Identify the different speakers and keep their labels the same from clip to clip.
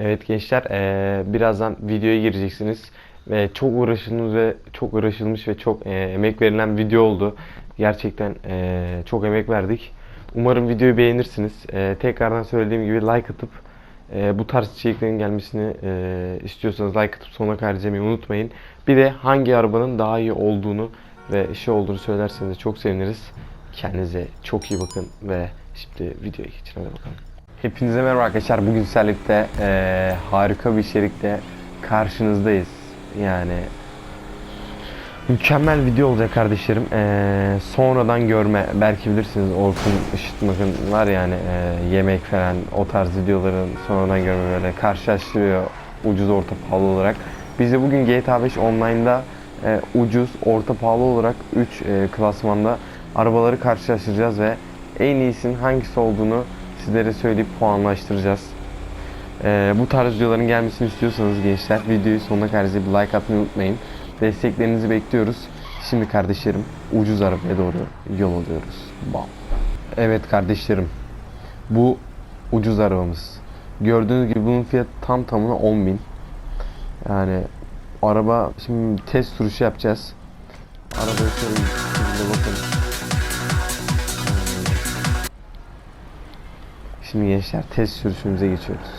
Speaker 1: Evet gençler eee, birazdan videoya gireceksiniz ve çok uğraşılmış ve çok uğraşılmış ve çok eee, emek verilen video oldu. Gerçekten eee, çok emek verdik. Umarım videoyu beğenirsiniz. Eee, tekrardan söylediğim gibi like atıp eee, bu tarz içeriklerin gelmesini eee, istiyorsanız like atıp kadar izlemeyi unutmayın. Bir de hangi arabanın daha iyi olduğunu ve şey olduğunu söylerseniz çok seviniriz. Kendinize çok iyi bakın ve şimdi videoya geçin hadi bakalım. Hepinize merhaba arkadaşlar. Bugün sizlerle eee, harika bir içerikle karşınızdayız. Yani mükemmel video olacak kardeşlerim. Eee, sonradan görme. Belki bilirsiniz Orkun Işıtmak'ın var yani eee, yemek falan o tarz videoların sonradan görme böyle karşılaştırıyor ucuz orta pahalı olarak. Biz de bugün GTA 5 online'da eee, ucuz orta pahalı olarak 3 klasmanda arabaları karşılaştıracağız ve en iyisinin hangisi olduğunu sizlere söyleyip puanlaştıracağız. Ee, bu tarz videoların gelmesini istiyorsanız gençler videoyu sonuna kadar izleyip like atmayı unutmayın. Desteklerinizi bekliyoruz. Şimdi kardeşlerim ucuz arabaya doğru yol alıyoruz. Bam. Evet kardeşlerim bu ucuz arabamız. Gördüğünüz gibi bunun fiyatı tam tamına 10.000 Yani araba şimdi test sürüşü yapacağız. Arabaya şöyle bakın. Şimdi gençler test sürüşümüze geçiyoruz.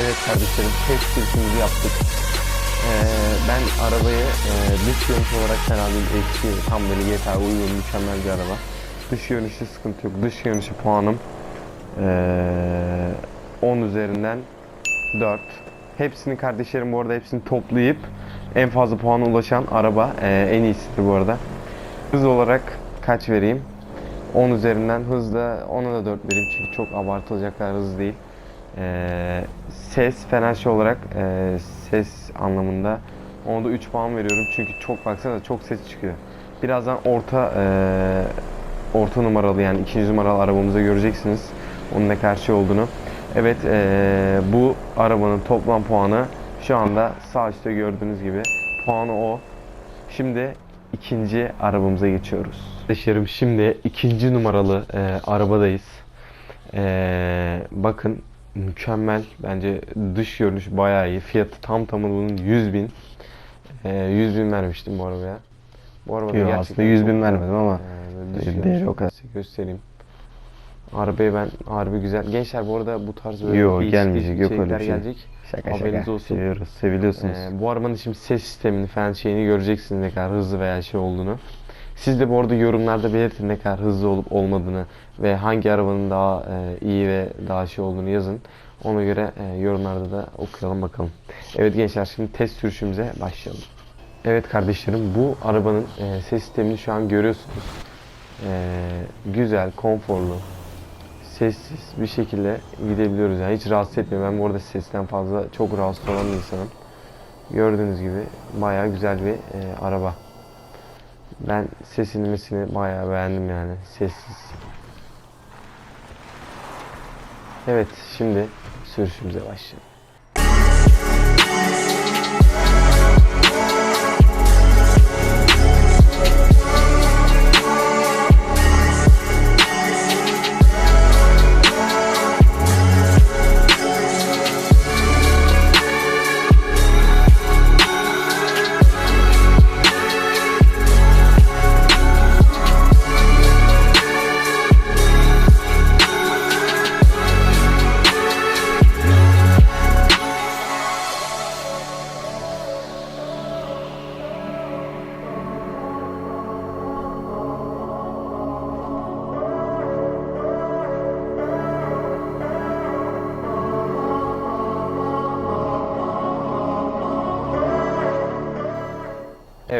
Speaker 1: Evet kardeşlerim test sürüşümüzü yaptık. Ee, ben arabayı e, dış görünüş olarak fena değil eski tam böyle GTA uygun mükemmel bir araba. Dış görünüşü sıkıntı yok. Dış görünüşü puanım ee, 10 üzerinden 4. Hepsini kardeşlerim bu arada hepsini toplayıp en fazla puana ulaşan araba ee, en iyisidir bu arada. Hız olarak kaç vereyim? 10 üzerinden hızda 10'a da 4 vereyim çünkü çok abartılacak kadar hızlı değil. Ee, ses falan şey olarak ee, ses anlamında ona da 3 puan veriyorum çünkü çok baksana çok ses çıkıyor. Birazdan orta ee, orta numaralı yani ikinci numaralı arabamızda göreceksiniz onun ne kadar şey olduğunu. Evet ee, bu arabanın toplam puanı şu anda sağ üstte gördüğünüz gibi puanı o. Şimdi ikinci arabamıza geçiyoruz. Arkadaşlarım şimdi ikinci numaralı e, arabadayız. E, bakın mükemmel bence dış görünüş bayağı iyi. Fiyatı tam tamı bunun 100 bin. E, 100 bin vermiştim bu arabaya. Bu araba
Speaker 2: Yo, aslında 100 bin vermedim ama
Speaker 1: e,
Speaker 2: değeri o kadar.
Speaker 1: size göstereyim. Arabayı ben harbi güzel. Gençler bu arada bu tarz böyle
Speaker 2: Yo,
Speaker 1: değişik
Speaker 2: gelmeyecek, yok öyle bir şey.
Speaker 1: gelecek.
Speaker 2: Şaka
Speaker 1: Haberiniz
Speaker 2: şaka.
Speaker 1: olsun.
Speaker 2: Seviyoruz, seviliyorsunuz.
Speaker 1: Ee, bu arabanın şimdi ses sistemini falan şeyini göreceksiniz ne kadar hızlı veya şey olduğunu. Siz de bu arada yorumlarda belirtin ne kadar hızlı olup olmadığını ve hangi arabanın daha e, iyi ve daha şey olduğunu yazın. Ona göre e, yorumlarda da okuyalım bakalım. Evet gençler şimdi test sürüşümüze başlayalım. Evet kardeşlerim bu arabanın e, ses sistemini şu an görüyorsunuz. E, güzel, konforlu, sessiz bir şekilde gidebiliyoruz. Yani hiç rahatsız etmiyor. Ben bu arada sesten fazla çok rahatsız olan bir insanım. Gördüğünüz gibi bayağı güzel bir e, araba. Ben sesini mesini bayağı beğendim yani. Sessiz. Evet şimdi sürüşümüze başlayalım.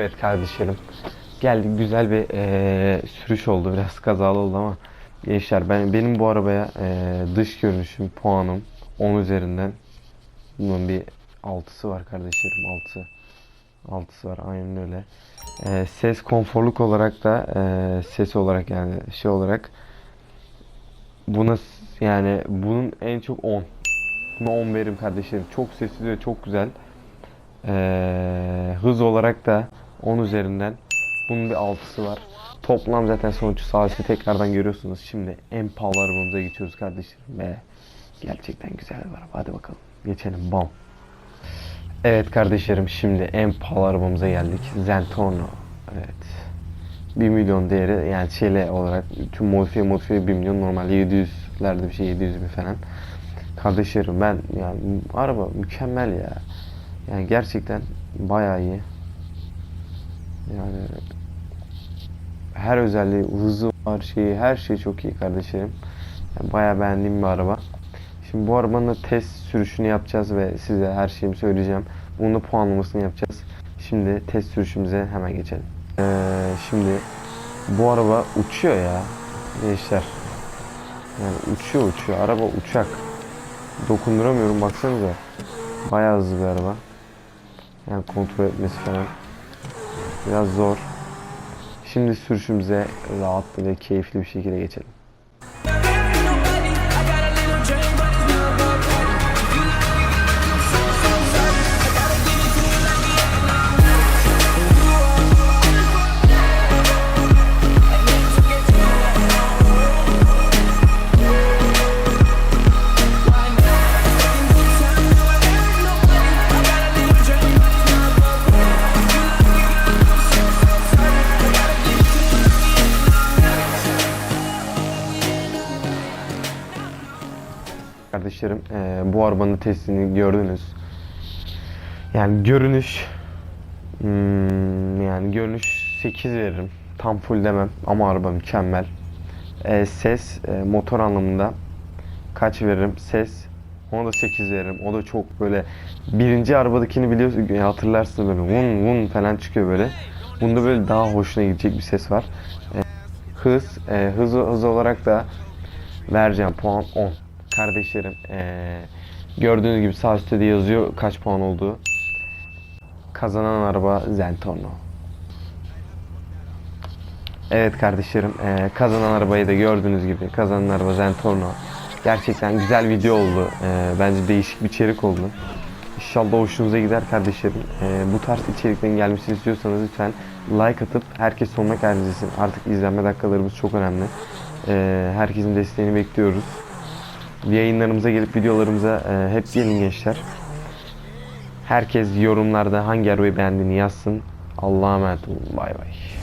Speaker 1: Evet kardeşlerim. Geldik güzel bir eee, sürüş oldu. Biraz kazalı oldu ama gençler ben benim bu arabaya eee, dış görünüşüm puanım 10 üzerinden bunun bir 6'sı var kardeşlerim 6. 6'sı var aynen öyle. Eee, ses konforluk olarak da eee, ses olarak yani şey olarak buna yani bunun en çok 10. Buna 10 veririm kardeşlerim. Çok sessiz ve çok güzel. Hız hız olarak da 10 üzerinden bunun bir 6'sı var. Toplam zaten sonuç üstte tekrardan görüyorsunuz. Şimdi en pahalı arabamıza geçiyoruz kardeşlerim. Ve gerçekten güzel bir araba. Hadi bakalım. Geçelim. Bam. Evet kardeşlerim şimdi en pahalı arabamıza geldik. Zentorno. Evet. 1 milyon değeri yani şeyle olarak tüm modifiye modifiye 1 milyon normalde 700'lerde bir şey 700 bin falan. Kardeşlerim ben yani araba mükemmel ya. Yani gerçekten bayağı iyi. Yani her özelliği, hızı var, şeyi, her şey çok iyi kardeşlerim. Yani bayağı beğendiğim bir araba. Şimdi bu arabanın test sürüşünü yapacağız ve size her şeyimi söyleyeceğim. Bunun da puanlamasını yapacağız. Şimdi test sürüşümüze hemen geçelim. Ee, şimdi bu araba uçuyor ya gençler. Yani uçuyor uçuyor. Araba uçak. Dokunduramıyorum baksanıza. Bayağı hızlı bir araba. Yani kontrol etmesi falan. Biraz zor. Şimdi sürüşümüze rahat ve keyifli bir şekilde geçelim. Kardeşlerim eee, bu arabanın testini gördünüz. Yani görünüş hmm, yani görünüş 8 veririm. Tam full demem ama araba mükemmel. Eee, ses eee, motor anlamında kaç veririm? Ses ona da 8 veririm. O da çok böyle birinci arabadakini biliyorsun hatırlarsınız böyle vun vun falan çıkıyor böyle. Bunda böyle daha hoşuna gidecek bir ses var. Eee, hız eee, hız hız olarak da vereceğim puan 10. Kardeşlerim eee, gördüğünüz gibi sağ üstte de yazıyor kaç puan olduğu. Kazanan araba Zentorno. Evet kardeşlerim eee, kazanan arabayı da gördüğünüz gibi kazanan araba Zentorno. Gerçekten güzel video oldu. Eee, bence değişik bir içerik oldu. İnşallah hoşunuza gider kardeşlerim. Eee, bu tarz içeriklerin gelmesini istiyorsanız lütfen like atıp herkes sonuna kadar izlesin. Artık izlenme dakikalarımız çok önemli. Eee, herkesin desteğini bekliyoruz. Yayınlarımıza gelip videolarımıza e, hep gelin gençler. Herkes yorumlarda hangi arabayı beğendiğini yazsın. Allah'a emanet olun. Bay bay.